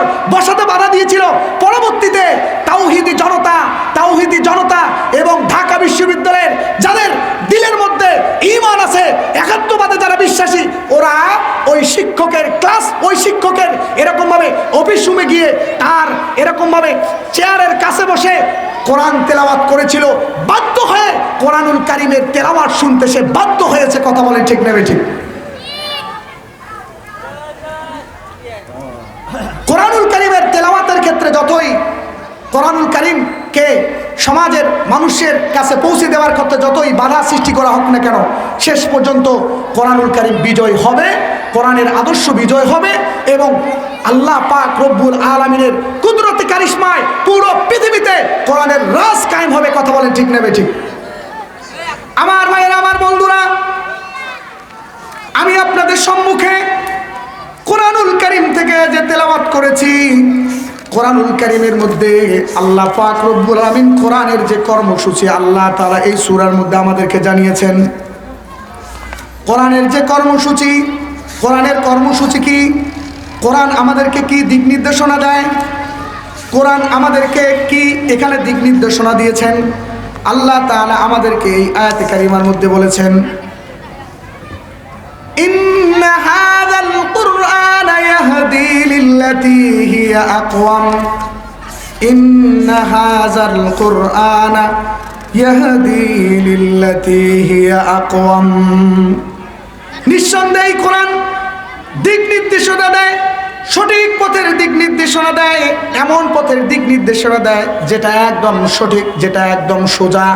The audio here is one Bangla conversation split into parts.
বছর বসাতে বাধা দিয়েছিল। পরবর্তীতে তাওহিদি জনতা তাওহিদি জনতা এবং ঢাকা বিশ্ববিদ্যালয়ের যাদের দিলের মধ্যে ইমান আছে, একাত্মবাদে যারা বিশ্বাসী, ওরা ওই শিক্ষকের ক্লাস, ওই শিক্ষকের এরকমভাবে অফিস রুমে গিয়ে তার এরকমভাবে চেয়ারের কাছে বসে কোরআন তেলাওয়াত করেছিল। বাধ্য হয়ে কোরআনুল কারিমের তেলাওয়াত শুনতে সে বাধ্য হয়েছে, কথা বলে ঠিক নেবে ঠিক কোরআনুল কারিমের তেলাওয়াতের ক্ষেত্রে যতই কোরআনুল কারিমকে সমাজের মানুষের কাছে পৌঁছে দেওয়ার ক্ষেত্রে যতই বাধা সৃষ্টি করা হোক না কেন, শেষ পর্যন্ত কোরআনুল কারিম বিজয় হবে, কোরআনের আদর্শ বিজয় হবে এবং আল্লাহ পাক রব্বুল আলমিনের কুদরতি কারিশমায় পুরো পৃথিবীতে কোরআনের রাজ কায়েম হবে, কথা বলেন ঠিক নেবে ঠিক? আমার মায়ের আমার বন্ধুরা, আমি আপনাদের সম্মুখে কোরআনুল করিম থেকে যে তেলাওয়াত করেছি কোরআনুল করিমের মধ্যে আল্লাহ পাক রব্বুল আলামিন কোরআনের যে কর্মসূচি, আল্লাহ তাআলা এই সূরার মধ্যে আমাদেরকে জানিয়েছেন। কোরআনের যে কর্মসূচি, কোরআনের কর্মসূচি কি? কোরআন আমাদেরকে কি দিক নির্দেশনা দেয়? কোরআন আমাদেরকে কি এখানে দিক নির্দেশনা দিয়েছেন? আল্লাহ তাআলা আমাদেরকে এই আয়াতে কারিমার মধ্যে বলেছেন يهدي للتي هي أقوم إن هذا القرآن يهدي للتي هي أقوم নিঃসন্দেহে কোরআন দিক নির্দেশনা দেয় সঠিক পথের দিক নির্দেশনা দেয় এমন পথের দিক নির্দেশনা দেয় যেটা একদম সঠিক যেটা একদম সোজা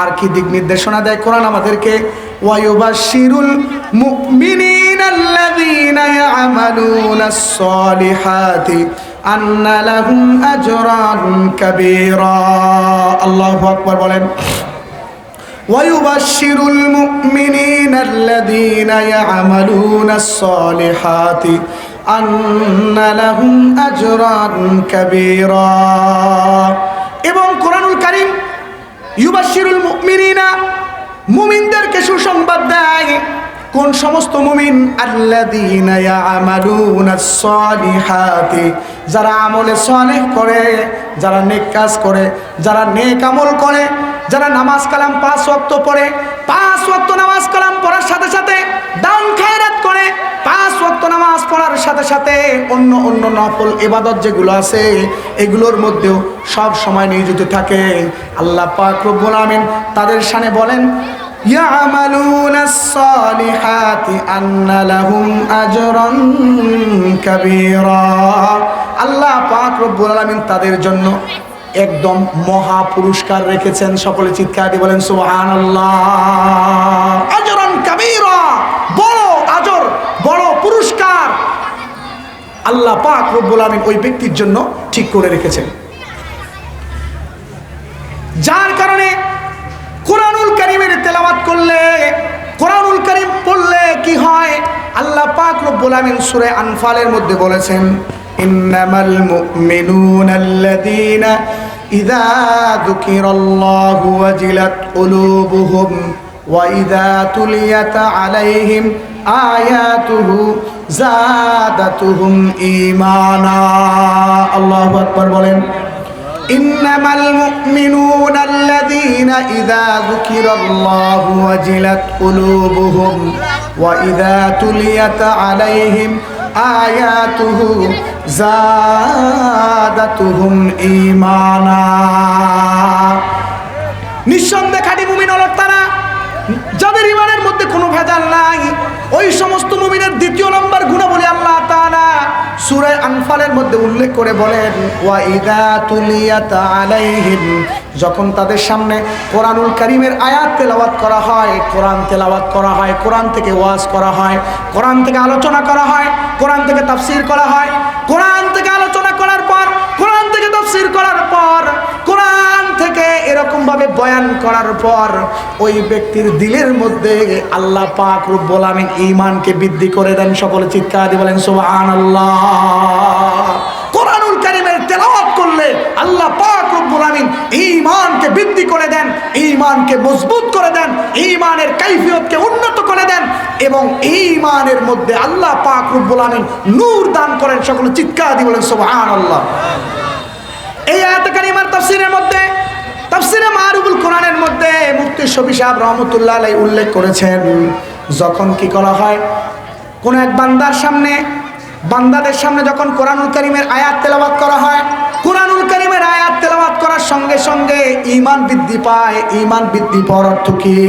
আর কি দিক নির্দেশনা দেয় কোরআন আমাদেরকে ওয়ায়ুবাশিরুল মুমিনিনাল্লাযীনা ইয়ামালুনাস সালিহাতি আন্না লাহুম আজরান কাবীরা আল্লাহু আকবার বলেন ويبشر المؤمنين الذين يعملون الصالحات أن لهم أجرا كبيرا এবং কোরআনুল কারীম ইউবাশিরুল মুমিনিনা মুমিনদেরকে সুসংবাদ দেয় কোন সমস্ত মুমিন? সালিহাতি। যারা আমলে সালেহ করে, যারা নেক কাজ করে, যারা নেক আমল করে, যারা নামাজ কালাম পাঁচ ওয়াক্ত পড়ে, পাঁচ ওয়াক্ত নামাজ কালাম পড়ার সাথে সাথে দান খায়রাত করে, পাঁচ ওয়াক্ত নামাজ পড়ার সাথে সাথে অন্য অন্য নফল ইবাদত যেগুলো আছে, এগুলোর মধ্যেও সব সময় নিয়োজিত থাকে। আল্লাহ পাক রব্বুল আমিন তাদের সানে বলেন يعملون الصالحات أن لهم أجرا كبيرا আল্লাহ পাক রব্বুল আলামিন তাদের জন্য একদম মহা পুরস্কার রেখেছেন সকলে চিৎকার দিয়ে বলেন সুবহানাল্লাহ আজরান কাবীরা বড় আজর বড় পুরস্কার আল্লাহ পাক রব্বুল আলামিন ওই ব্যক্তির জন্য ঠিক করে রেখেছেন হয় আল্লাহ পাক রব্বুল আমিন সূরা আনফালের মধ্যে বলেছেন ইন্নামাল মুমিনুনা আল্লাযীনা ইযা যুকিরাল্লাহু ওয়াজিলাত কুলুবুহুম ওয়া ইযা তুলিয়াত আলাইহিম আয়াতুহু জাদাতুহুম ঈমানা আল্লাহু আকবার বলেন إنما المؤمنون الذين إذا ذكر الله وجلت قلوبهم وإذا تليت عليهم آياته زادتهم إيمانا নিঃসন্দেহে খাঁটি মুমিন সূরা আনফালের মধ্যে উল্লেখ করে বলেন যখন তাদের সামনে কোরআনুল করিমের আয়াত তেলাওয়াত করা হয়, কোরআন তেলাওয়াত করা হয়, কোরআন থেকে ওয়াজ করা হয়, কোরআন থেকে আলোচনা করা হয়, কোরআন থেকে তাফসির করা হয়, কোরআন থেকে আলোচনা করার পর, কোরআন থেকে তাফসির করার পর, কোরআন এরকম ভাবে বয়ান করার পর ওই ব্যক্তির দিলের মধ্যে আল্লাহ পাক রব্বুল আমিন ঈমানকে বৃদ্ধি করে দেন। সকলে চিৎকার দিয়ে বলেন, সুবহানাল্লাহ। কোরআনুল কারীমের তেলাওয়াত করলে আল্লাহ পাক রব্বুল আমিন ঈমানকে বৃদ্ধি করে দেন, ঈমানকে মজবুত করে দেন, ঈমানের কাইফিয়তকে উন্নত করে দেন এবং ইমানের মধ্যে আল্লাহ পাক রব্বুল আমিন নূর দান করেন। সকলে চিৎকার দিয়ে বলেন, সুবহানাল্লাহ। এই আয়াত কারিমার তাফসীরের মধ্যে মুফতি শফি সাহেব রহমতুল্লাহ আলাই উল্লেখ করেছেন, যখন কি করা হয়, কোন এক বান্দার সামনে, বান্দাদের সামনে যখন কোরআনুল করিমের আয়াত তেলাওয়াত করা হয়, কোরআনুল করিমের আয়াত তেলাওয়াত করার সঙ্গে সঙ্গে ইমান বৃদ্ধি পায়। ইমান বৃদ্ধি পাওয়ার অর্থ কি?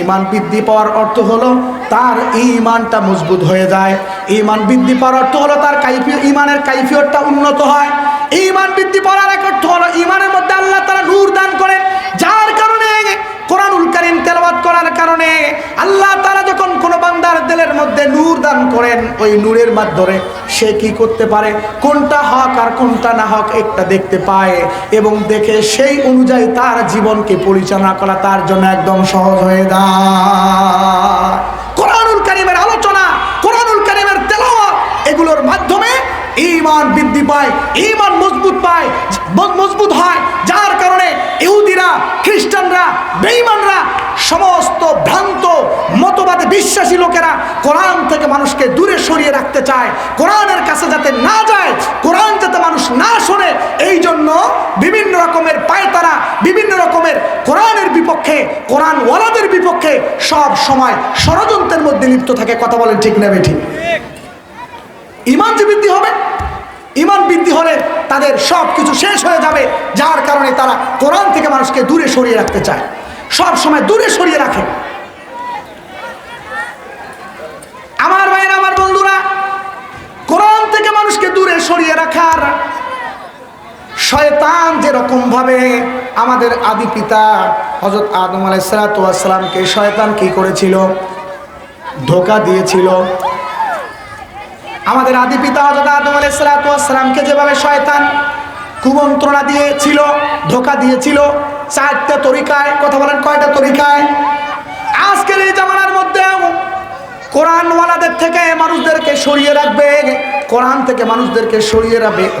ইমান বৃদ্ধি পাওয়ার অর্থ হলো তার ইমানটা মজবুত হয়ে যায়। ইমান বৃদ্ধি পাওয়ার অর্থ হলো তার কাইফি ইমানের কাইফিয়তটা উন্নত হয়। ইমান বৃদ্ধি পাওয়ার এক অর্থ হলো ইমানের মধ্যে আল্লাহ তারা নূর দান করেন। করিম তেলাওয়াত করার কারণে আল্লাহ তারা যখন কোনো বান্দার দিলের মধ্যে নূর দান করেন, ওই নূরের মাধ্যমে সে কি করতে পারে? কোনটা হক আর কোনটা না হক একটা দেখতে পায় এবং দেখে সেই অনুযায়ী তার জীবনকে পরিচালনা করা তার জন্য একদম সহজ হয়ে যায়। কোরআনুল করিমের আলোচনা, কোরআনুল করিমের তেলাওয়াত, এগুলোর মাধ্যমে ইমান বৃদ্ধি পায় ইমান মজবুত পায়। মজবুত হয়, যার কারণে ইহুদিরা, খ্রিস্টানরা বেঈমানরা সমস্ত ভ্রান্ত, মতবাদে বিশ্বাসী লোকেরা কোরআন থেকে মানুষকে দূরে সরিয়ে রাখতে চায়। কোরআনের কাছে যাতে না যায়, কোরআন যাতে মানুষ না শোনে, এই জন্য বিভিন্ন রকমের পায়তারা, বিভিন্ন রকমের কোরআনের বিপক্ষে কোরআন ওয়ালাদের বিপক্ষে সব সময় ষড়যন্ত্রের মধ্যে লিপ্ত থাকে। কথা বলেন ঠিক না ঠিক ইমান যে বৃদ্ধি হবে, ইমান বৃদ্ধি হলে তাদের সব কিছু শেষ হয়ে যাবে, যার কারণে তারা কোরআন থেকে মানুষকে দূরে সরিয়ে রাখতে চায়। সব সময় দূরে সরিয়ে রাখে। আমার ভাইয়ের, আমার বন্ধুরা, কোরআন থেকে মানুষকে দূরে সরিয়ে রাখার শয়তান যেরকম ভাবে আমাদের আদি পিতা হজরত আদম আলাইসালামকে শয়তান কি করেছিল? ধোকা দিয়েছিল। আমাদের আদি পিতা হজরত আদম আলাইসালামকে যেভাবে শয়তান কুমন্ত্রণা দিয়েছিল, ধোকা দিয়েছিল চারটা তরিকায়, কথা বলেন, কয়টা তরিকায়? আজকের এই জামানার মধ্যে কোরআনওয়ালাদের থেকে মানুষদেরকে সরিয়ে রাখবে, কোরআন থেকে মানুষদেরকে সরিয়ে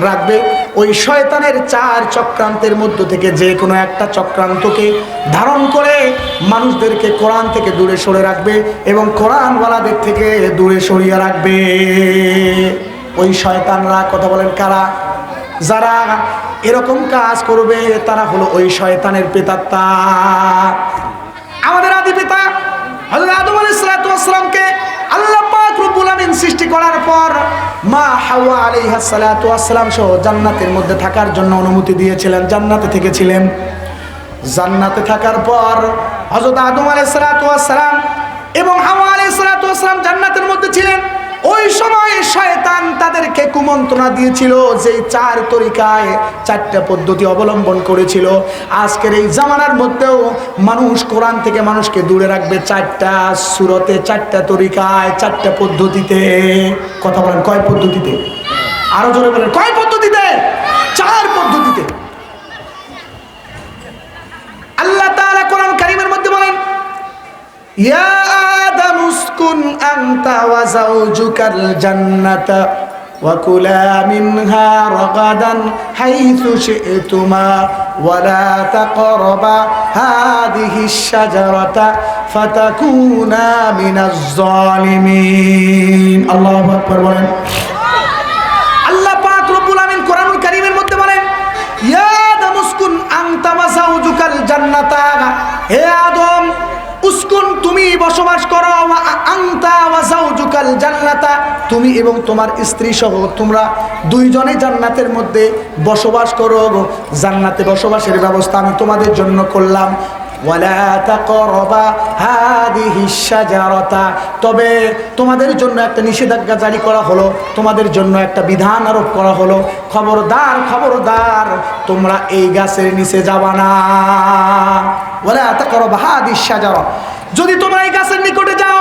রাখবে। ওই শয়তানের চার চক্রান্তের মধ্য থেকে যে কোনো একটা চক্রান্তকে ধারণ করে মানুষদেরকে কোরআন থেকে দূরে সরে রাখবে এবং কোরআনওয়ালাদের থেকে দূরে সরিয়ে রাখবে। ওই শয়তানরা, কথা বলেন, কারা? যারা এরকম কাজ করবে, তারা হলো ওই শয়তানের পেতাত্তা আমাদের আদি পিতা, হযরত আদম আল্লাহ সৃষ্টি করার পর মা হাওয়া আলাইহিস সালাতু ওয়াসসালাম সহ জান্নাতের মধ্যে থাকার জন্য অনুমতি দিয়েছিলেন, জান্নাতে থেকেছিলেন। জান্নাতে থাকার পর হযরত আদম আলাইহিস সালাতু এবং হাওয়া আলাইহিস সালাতু জান্নাতের মধ্যে ছিলেন। ওই সময় শয়তান তাদেরকে কুমন্ত্রণা দিয়েছিল যে চার তরিকায় চারটা পদ্ধতি অবলম্বন করেছিল। আজকের এই জামানার মধ্যেও মানুষ কোরআন থেকে মানুষকে দূরে রাখবে চারটা সুরতে, চারটা তরিকায়, চারটা পদ্ধতিতে। কথা বলেন, কয় পদ্ধতিতে? আরও জোরে বলেন, কয় পদ্ধতিতে? চার পদ্ধতিতে। আল্লাহ তাআলা কোরআন কারীমের মধ্যে বলেন, ইয়া আদম উসকুন আনতা ওয়া যাওজুকাল জান্নাতা وكلا منها رغدا حيث شئتما ولا تقربا هذه الشجرة فتكونا من الظالمين الله أكبر বলেন আল্লাহ পাক রব্বুল আমিন কোরআনুল কারীমের মধ্যে বলেন ইয়া আদম উসকুন আনতা ওয়া যাওজুকাল জান্নাতা বসবাস করো জান্নাতা। তুমি এবং তোমার স্ত্রী সহ তোমরা দুইজনে জান্নাতের মধ্যে বসবাস করো জান্নাতে বসবাসের ব্যবস্থা আমি তোমাদের জন্য করলাম। তবে তোমাদের জন্য একটা নিষেধাজ্ঞা জারি করা হলো, তোমাদের জন্য একটা বিধান আরোপ করা হলো। খবরদার খবরদার, তোমরা এই গাছের নিচে যাবা না। ওয়ালা তাকরাবা হাদিহি শাজারা। যদি তোমরা এই গাছের নিকটে যাও,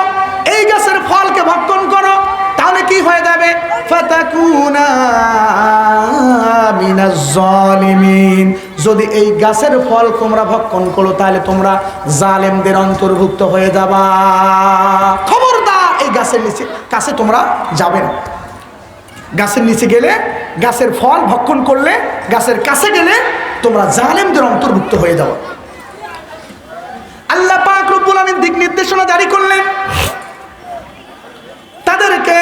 এই গাছের ফলকে ভক্ষণ করো, তাহলে কি হয়ে যাবে? যদি এই গাছের ফল তোমরা ভক্ষণ করো, তাহলে তোমরা জালেমদের অন্তর্ভুক্ত হয়ে যাবা। খবরদার, এই গাছের নিচে, কাছে তোমরা যাবে না। গাছের নিচে গেলে, গাছের ফল ভক্ষণ করলে, গাছের কাছে গেলে তোমরা জালেমদের অন্তর্ভুক্ত হয়ে যাও আল্লাহ দিক নির্দেশনা জারি করলেন। তাদেরকে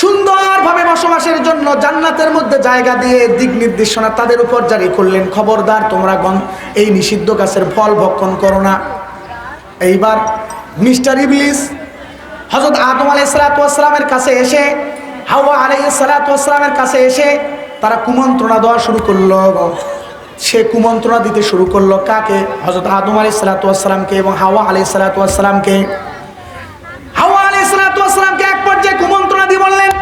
সুন্দরভাবে বসবাসের জন্য জান্নাতের মধ্যে জায়গা দিয়ে দিক নির্দেশনা তাদের উপর জারি করলেন। খবরদার, তোমরা গণ, এই নিষিদ্ধ গাছের ফল ভক্ষণ করো না। এইবার মিস্টার ইবলিস হজরত আদম আলাই সালাতামের কাছে এসে, হাওয়া আলাই সালাতামের কাছে এসে তারা কুমন্ত্রণা দেওয়া শুরু করল। সে কুমন্ত্রণা দিতে শুরু করল। কাকে? হজরত আদম আলাই সালাতামকে এবং হাওয়া আলাই সালাতামকে হাওয়া আলাই সালাতামকে এক পর্যায়ে কুমন্ত্রণা দিয়ে বললেন,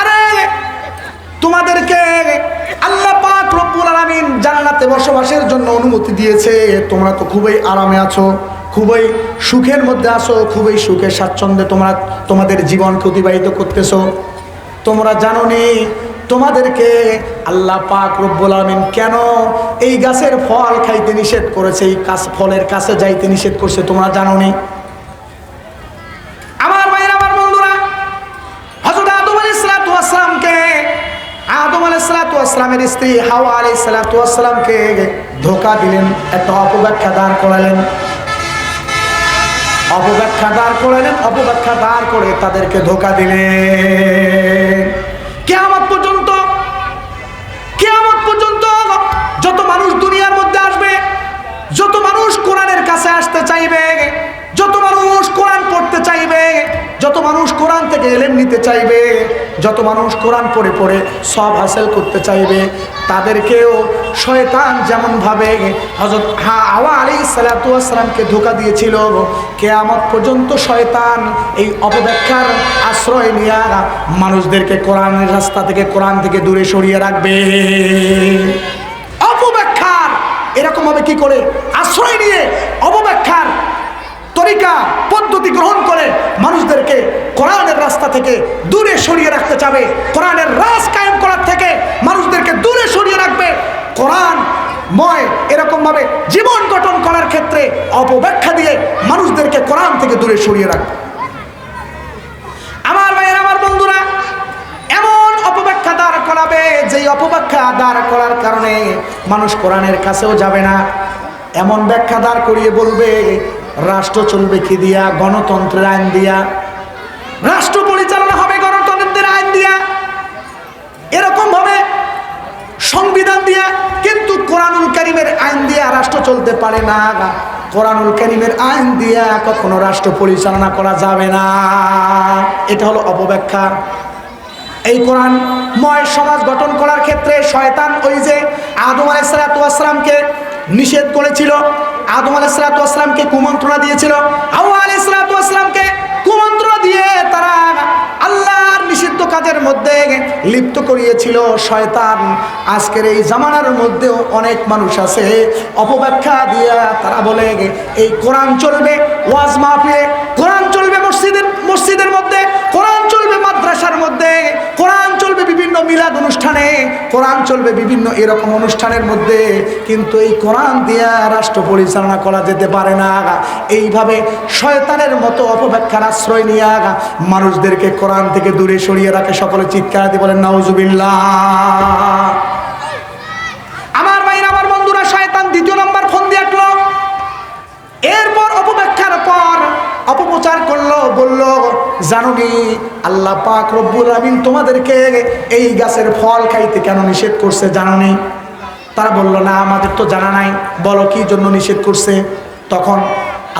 আরে, তোমাদেরকে আল্লাহ পাক রব্বুল আলামিন জান্নাতে বসবাসের জন্য অনুমতি দিয়েছে। তোমরা তো খুবই আরামে আছো, খুবই সুখের মধ্যে আছো, খুবই সুখের স্বাচ্ছন্দ্যে তোমরা তোমাদের জীবনকে অতিবাহিত করতেছো। তোমরা জানো নি তোমাদেরকে আল্লাহ পাক রব্বুল আলামিন কেন এই গাছের ফল খাইতে নিষেধ করেছে, এই কাছ, ফলের কাছে যাইতে নিষেধ করছে তোমরা জানো নি আমার বন্ধুরা স্ত্রী ধোকা দিলেন একটা অপব্যাখ্যা অপব্যাখ্যা দাঁড় অপব্যাখ্যা দাঁড় করে তাদেরকে ধোকা দিলেন। কাছে আসতে চাইবে, যত মানুষ কোরআন পড়তে চাইবে, যত মানুষ কোরআন থেকে এলেম নিতে চাইবে, যত মানুষ কোরআন পড়ে পড়ে সব হাসিল করতে চাইবে, তাদেরকেও শয়তান যেমনভাবে হজরত হা আওয়া আলী সালাতামকে ধোকা দিয়েছিল, কেয়ামত পর্যন্ত শয়তান এই অপব্যাখ্যার আশ্রয় নিয়ে মানুষদেরকে কোরআনের রাস্তা থেকে, কোরআন থেকে দূরে সরিয়ে রাখবে। অপব্যাখ্যার এরকম ভাবে কি করে? আশ্রয় নিয়ে অবব্যাখ্যার তরিকা, পদ্ধতি গ্রহণ করে মানুষদেরকে কোরআনের রাস্তা থেকে দূরে সরিয়ে রাখতে চাবে। কোরআনের রাজ কায়েম করার থেকে মানুষদেরকে দূরে সরিয়ে রাখবে। কোরআন ময় এরকম ভাবে জীবন গঠন করার ক্ষেত্রে অপব্যাখ্যা দিয়ে মানুষদেরকে কোরআন থেকে দূরে সরিয়ে রাখবে আমার ভাইয়ের আমার বন্ধুরা এমন অপব্যাখ্যা দাঁড় করাবে যেই অপব্যাখ্যা দাঁড় করার কারণে মানুষ কোরআনের কাছেও যাবে না। এমন ব্যাখ্যা দাঁড় করিয়ে বলবে, রাষ্ট্র চলবে কি দিয়া? গণতন্ত্রের আইন দিয়া? রাষ্ট্র পরিচালনা হবে গণতন্ত্রের আইন দিয়া। এরকম ভাবে সংবিধান দিয়া, কিন্তু কোরআনুল করিমের আইন দিয়া রাষ্ট্র চলতে পারে না। কোরআনুল করিমের আইন দিয়া কখনো রাষ্ট্র পরিচালনা করা যাবে না। এটা হলো অপব্যাখ্যা। এই কোরআন ময় সমাজ গঠন করার ক্ষেত্রে শয়তান ওই যে আদম আলাইসালাতামকে নিষেধ করেছিল, আদম আলাইসালাতামকে কুমন্ত্রণা দিয়েছিল, হাওয়া আলাইসালাতামকে কুমন্ত্রণা দিয়ে তারা আল্লাহর নিষিদ্ধ কাজের মধ্যে লিপ্ত করিয়েছিল। শয়তান আজকের এই জামানার মধ্যেও অনেক মানুষ আছে, অপব্যাখ্যা দিয়া তারা বলে এই কোরআন চলবে ওয়াজ মাহফিলে, কোরআন চলবে মসজিদের মসজিদের মধ্যে, কোরআন চলবে মাদ্রাসার মধ্যে মিলাদ অনুষ্ঠানে কোরআন চলবে বিভিন্ন এরকম অনুষ্ঠানের মধ্যে, কিন্তু এই কোরআন দিয়া রাষ্ট্র পরিচালনা করা যেতে পারে না। আগা এইভাবে শয়তানের মতো অপব্যাখ্যার আশ্রয় নিয়ে আগা মানুষদেরকে কোরআন থেকে দূরে সরিয়ে রাখে সকলে চিৎকার দিয়ে বলেন, নাউজুবিল্লাহ। আমার ভাইরা, আমার বন্ধুরা, শয়তান দ্বিতীয় নম্বর ফোন দিয়ে আটলো এরপর অপব্যাখ্যার পর অপপ্রচার করল, বলল জানুনি আল্লাহ পাক রব্বুল আমিন তোমাদেরকে এই গাছের ফল খাইতে কেন নিষেধ করছে জানুনি? তারা বলল, না, আমাদের তো জানা নাই। বলো, কি জন্য নিষেধ করছে? তখন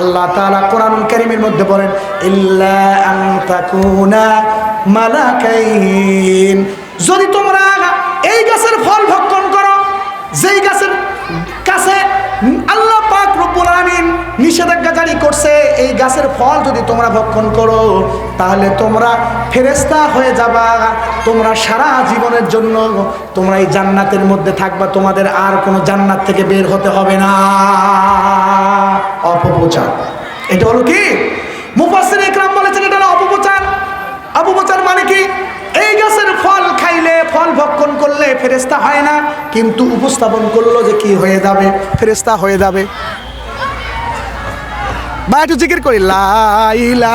আল্লাহ তাআলা কোরআন কারীমের মধ্যে বলেন মালাকাইন। যদি তোমরা এই গাছের ফল ভক্ষণ করো, যেই গাছের কাছে আল্লাহ নিষেধাজ্ঞা জারি করছে, এই গাছের ফল যদি তোমরা ভক্ষণ করো, তাহলে তোমরা ফেরেস্তা হয়ে যাবা। তোমরা সারা জীবনের জন্য তোমরা এই জান্নাতের মধ্যে থাকবা, তোমাদের আর কোনো জান্নাত থেকে বের হতে হবে না। অপপ্রচার। এটা হলো কি? মুফাসসির ইকরাম বলেছেন, এটা অপপ্রচার। অপপ্রচার মানে কি? এই গাছের ফল খাইলে, ফল ভক্ষণ করলে ফেরেস্তা হয় না, কিন্তু উপস্থাপন করল যে কি হয়ে যাবে ফেরেস্তা হয়ে যাবে। বা একটু জিকির করি লাইলা